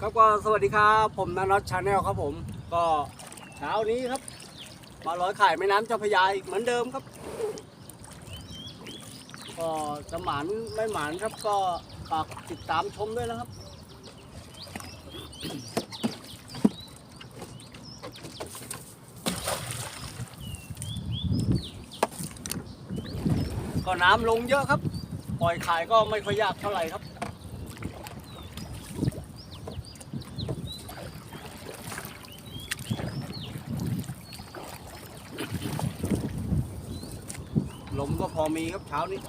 ครับก็สวัสดีครับผมนันน็อตชาแนลครับผม ก็เช้านี้ครับ มาร้อยไขายแม่น้ำเจ้าพระยาอีกเหมือนเดิมครับ ก็จะหมานไม่หมานครับก็ฝากติดตามชมด้วยนะครับ ก็น้ำลงเยอะครับ ปล่อยขายก็ไม่ค่อยยากเท่าไหร่ครับ ล มก็พอมีครับเช้านี้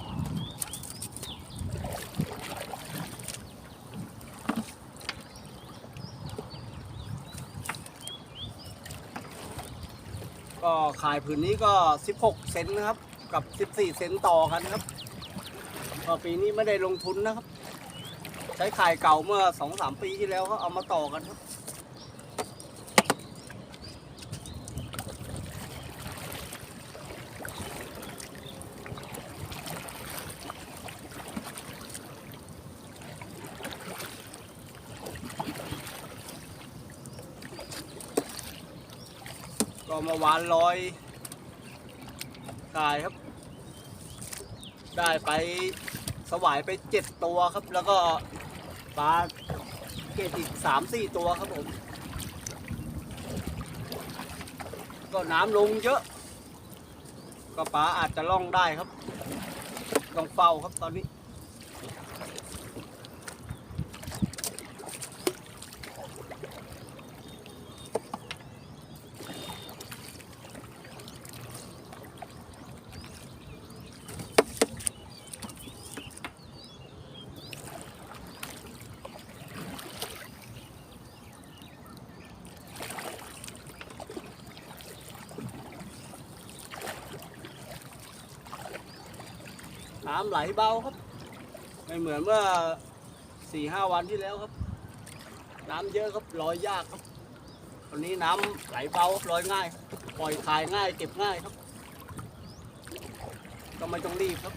ก็ขายผืนนี้ก็ 16 เซนนะครับ กับ 14 เซนต่อกันครับก็ปีนี้ไม่ได้ลงทุนนะครับ ใช้ขายเก่าเมื่อ 2-3 ปีที่แล้วเขาเอามาต่อกันครับ เมาวานลอยกายครับ ได้ไปสวายไปเจ็ดตัวครับ แล้วก็ปลาเกตอีกสามสี่ตัวครับผม ก็น้ำลงเยอะ ก็ปลาอาจจะล่องได้ครับ ต้องเฝ้าครับตอนนี้ ไหลเบาครับ ไม่เหมือนเมื่อสี่ห้าวันที่แล้วครับ น้ำเยอะครับลอยยากครับตอนนี้น้ำไหลเบาลอยง่าย ปล่อยคายง่ายเก็บง่ายครับก็ไม่ต้องรีบครับ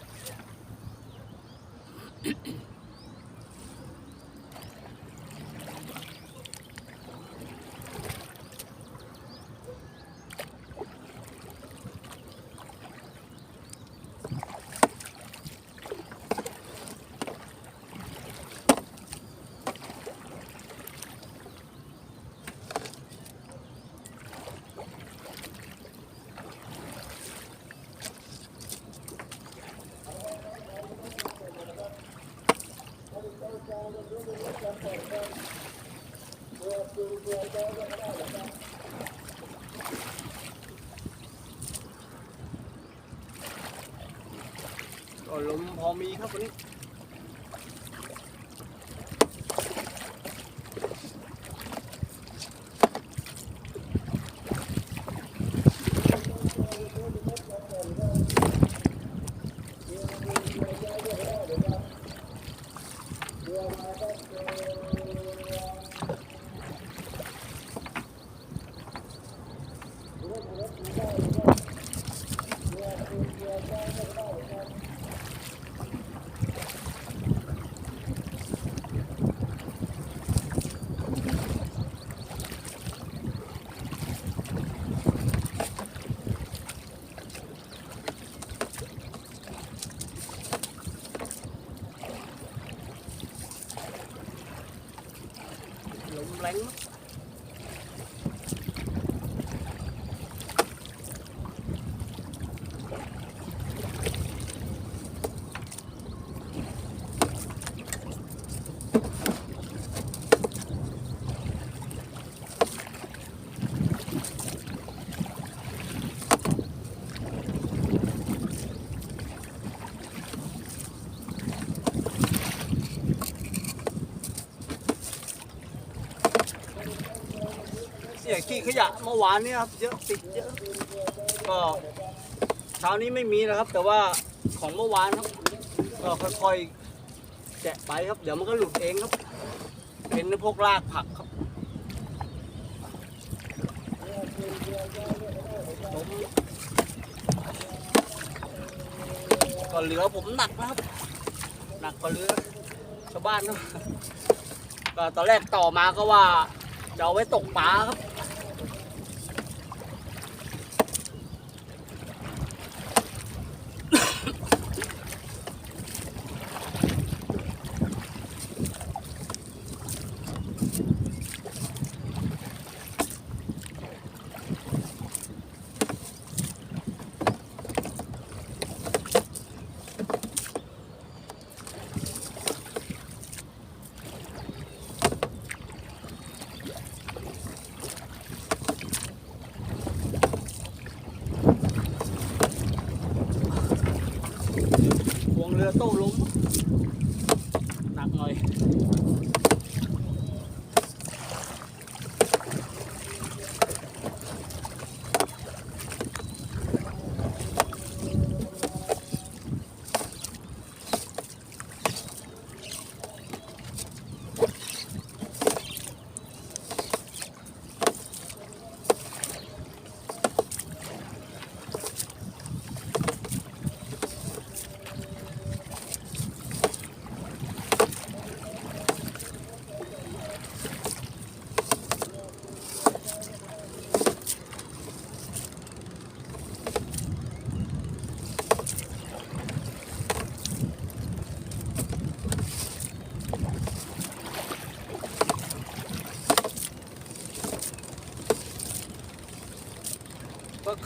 ก็ลมพอมีครับวันนี้ ลม เสียขี้ขยะเมื่อวานนี้ครับเยอะติดเยอะก็เช้านี้ไม่มีนะครับ แต่ว่าของเมื่อวานครับก็ค่อยๆแกะไปครับ เดี๋ยวมันก็หลุดเองครับเป็นพวกรากผักครับผมก็เหลือผมหนักนะครับ หนักกว่าเรือชาวบ้านนะก็ตอนแรกต่อมาก็ว่าจะเอาไว้ตกปลาครับ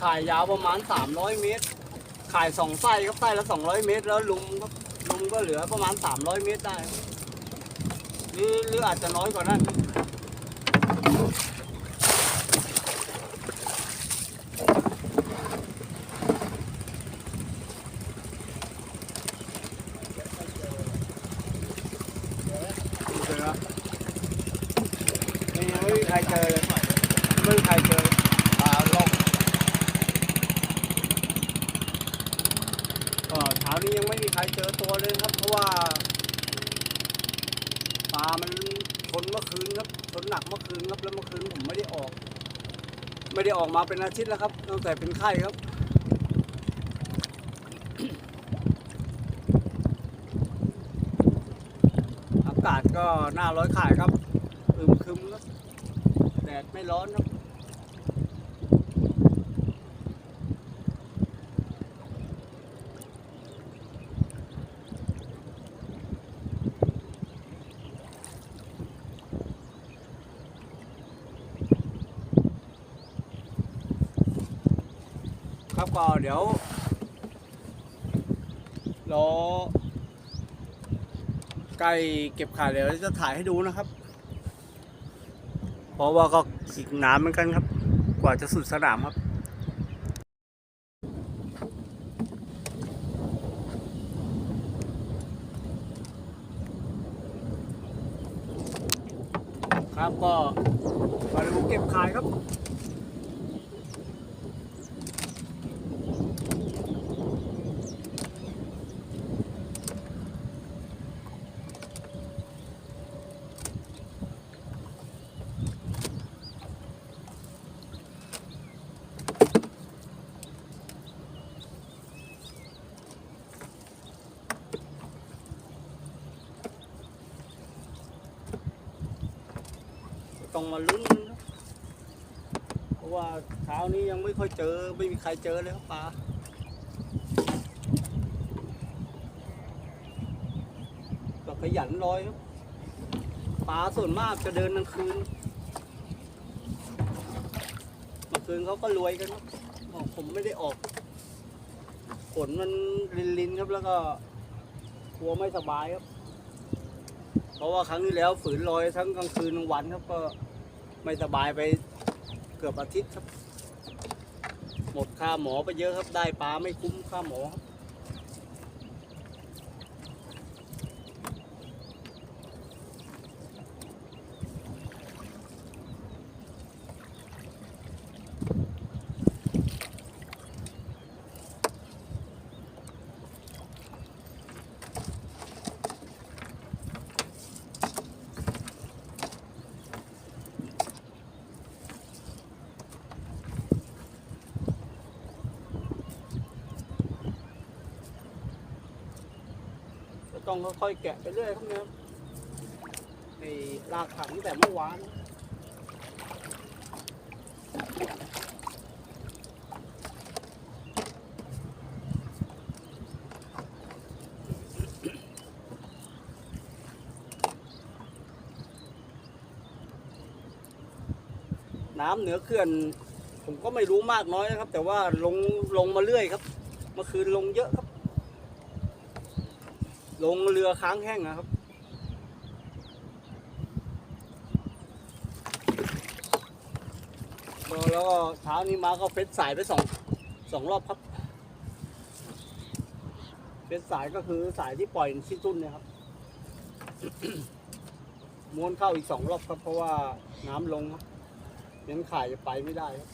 ขายยาวประมาณ 300 เมตรขายสองไส้ครับไส้ละ 200 เมตร แล้วลุมครับลุมก็เหลือประมาณ 300 เมตรได้ หรือหรืออาจจะน้อยกว่านั้น เจอนี่ยังไม่มีใครเจอเลยไม่มีใครเจอปลาลงก็เช้านี้ยังไม่มีใครเจอตัวเลยครับ เพราะว่าปลามันชนเมื่ อคืนครับชนหนักเมื่อคืนครับแล้วเมื่อคืนผมไม่ได้ออก ไม่ได้ออกมาเป็นอาทิตย์แล้วครับตั้งแต่เป็นไข้ครับอากาศก็หน้าร้อยขายครับอึมครึมครับแดดไม่ร้อนครับ ครับก็เดี๋ยวรอใกล้เก็บขายเดี๋ยวจะถ่ายให้ดูนะครับ เพราะว่าก็อีกนานเหมือนกันครับ กว่าจะสุดสนามครับครับก็มาดูเก็บขายครับ มาลุ้นนะเพราะว่าเช้านี้ยังไม่ค่อยเจอ ไม่มีใครเจอเลยครับปลาก็ขยันลอยครับปลาส่วนมากจะเดินกลางคืนเมื่อคืนเขาก็รวยกันครับผมไม่ได้ออกฝนมันลินๆครับแล้วก็กลัวไม่สบายครับ เพราะว่าครั้งที่แล้วฝืนลอยทั้งกลางคืนกลางวันครับก็ ไม่สบายไปเกือบอาทิตย์ครับ หมดค่าหมอไปเยอะครับได้ปลาไม่คุ้มค่าหมอครับ ต้องค่อยๆแกะไปเรื่อยครับเนี่ยไอ้ลากถังตั้งแต่เมื่อวานน้ำเหนือเขื่อน ผมก็ไม่รู้มากน้อยนะครับ แต่ว่าลงลงมาเรื่อยครับ เมื่อคืนลงเยอะ ลงเรือค้างแห้งนะครับ แล้วก็เช้านี้มาก็เฟซสายไปสองสองรอบครับเฟซสายก็คือสายที่ปล่อยชิ้นตุ้นเนี่ยครับ ม้วนเข้าอีกสองรอบครับ เพราะว่าน้ำลงครับยังขายจะไปไม่ได้ครับ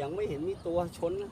ยังไม่เห็นมีตัวชนนะ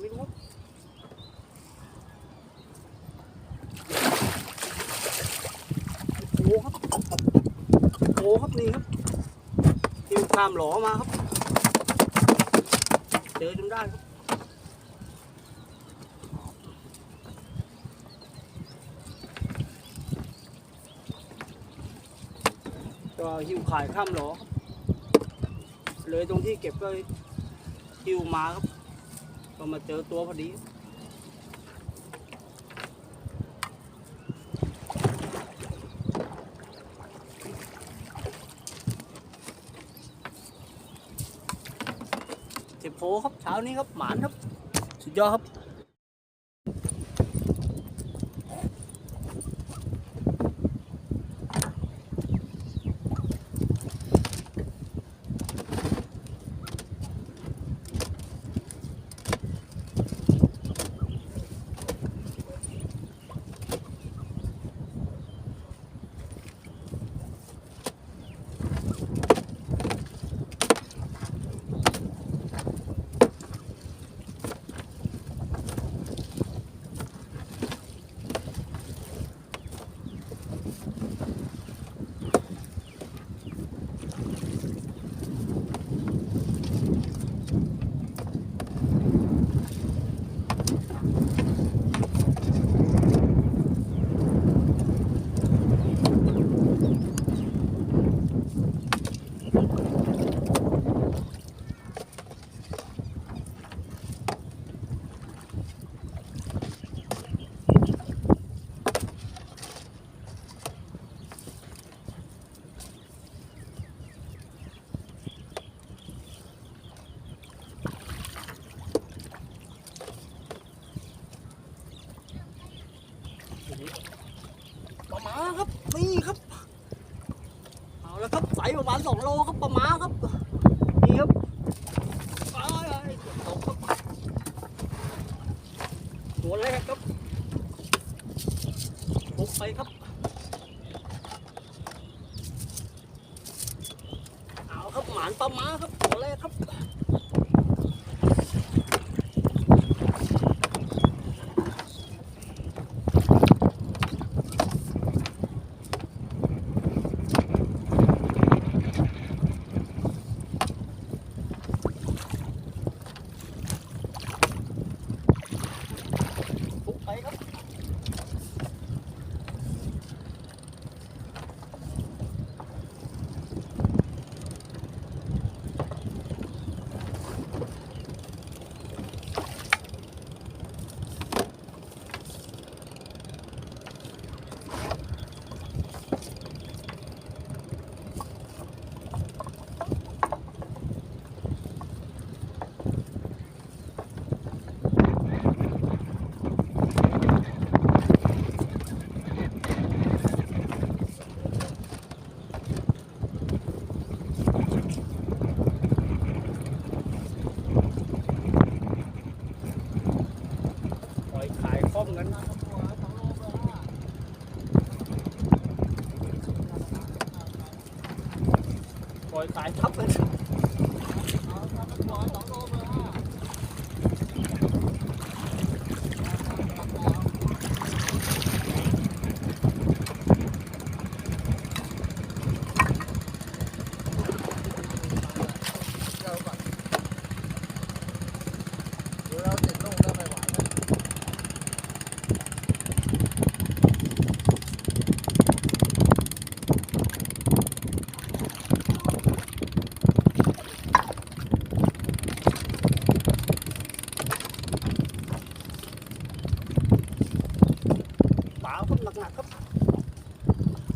ไม่รู้โอ้โหครับโอ้โหครับนี่ครับทิวข้ามหลอมาครับ เจอจนได้ครับก็หิวขายข้ามหลอครับเลยตรงที่เก็บก็หิวมาครับ ก็มาเจอตัวพอดี เจ็บโพครับเช้านี้ครับหมานครับ สุดยอดครับ สองโลครับปลาหมาครับ นี่ครับอ้ายอ้ายตกครับตัวแรกครับตกไปครับ เอาครับหมานปลาหมาครับตัวแรกครับ ปุ๊บไปครับ ปล่อยขายคล่องกันนะครับ ปล่อยขายทับเลยปลาครับหนักๆครับ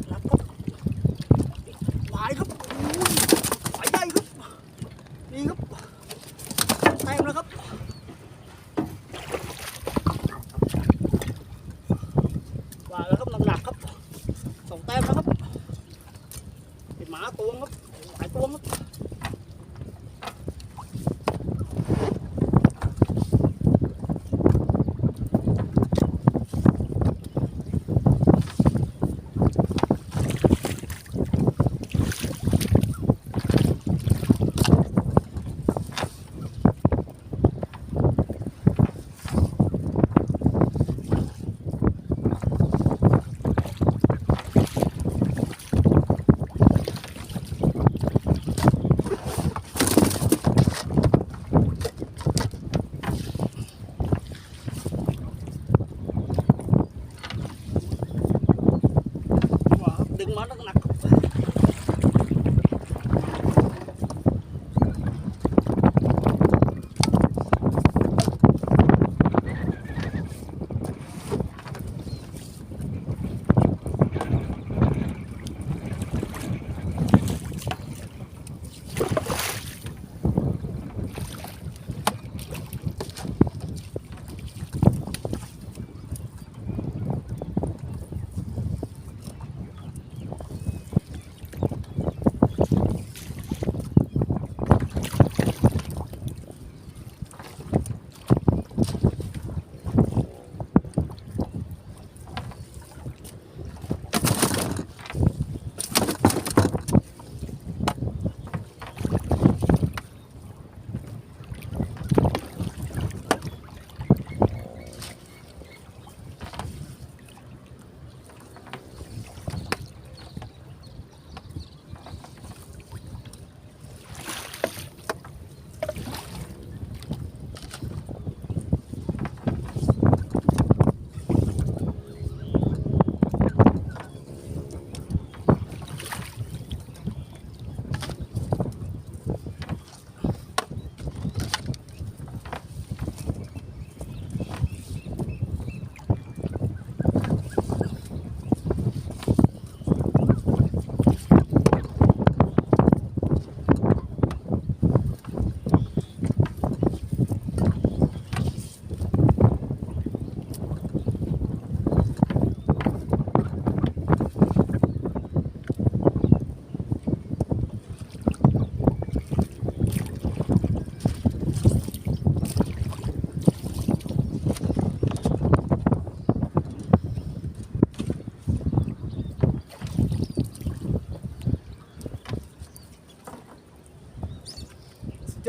หนักครับหวายครับอุ้ยหวายใหญ่ครับ นี่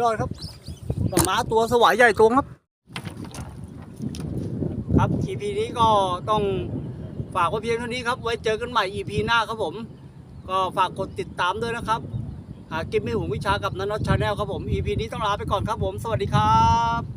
อดครับหมาตัวสวายใหญ่ตัวครับ ครับ EP นี้ก็ต้องฝากไว้เพียงเท่านี้ครับ ไว้เจอกันใหม่ EP หน้าครับผม ก็ฝากกดติดตามด้วยนะครับ หากิมไม่หุงวิชากับนันนอตชาแนลครับผม EP นี้ต้องลาไปก่อนครับผม สวัสดีครับ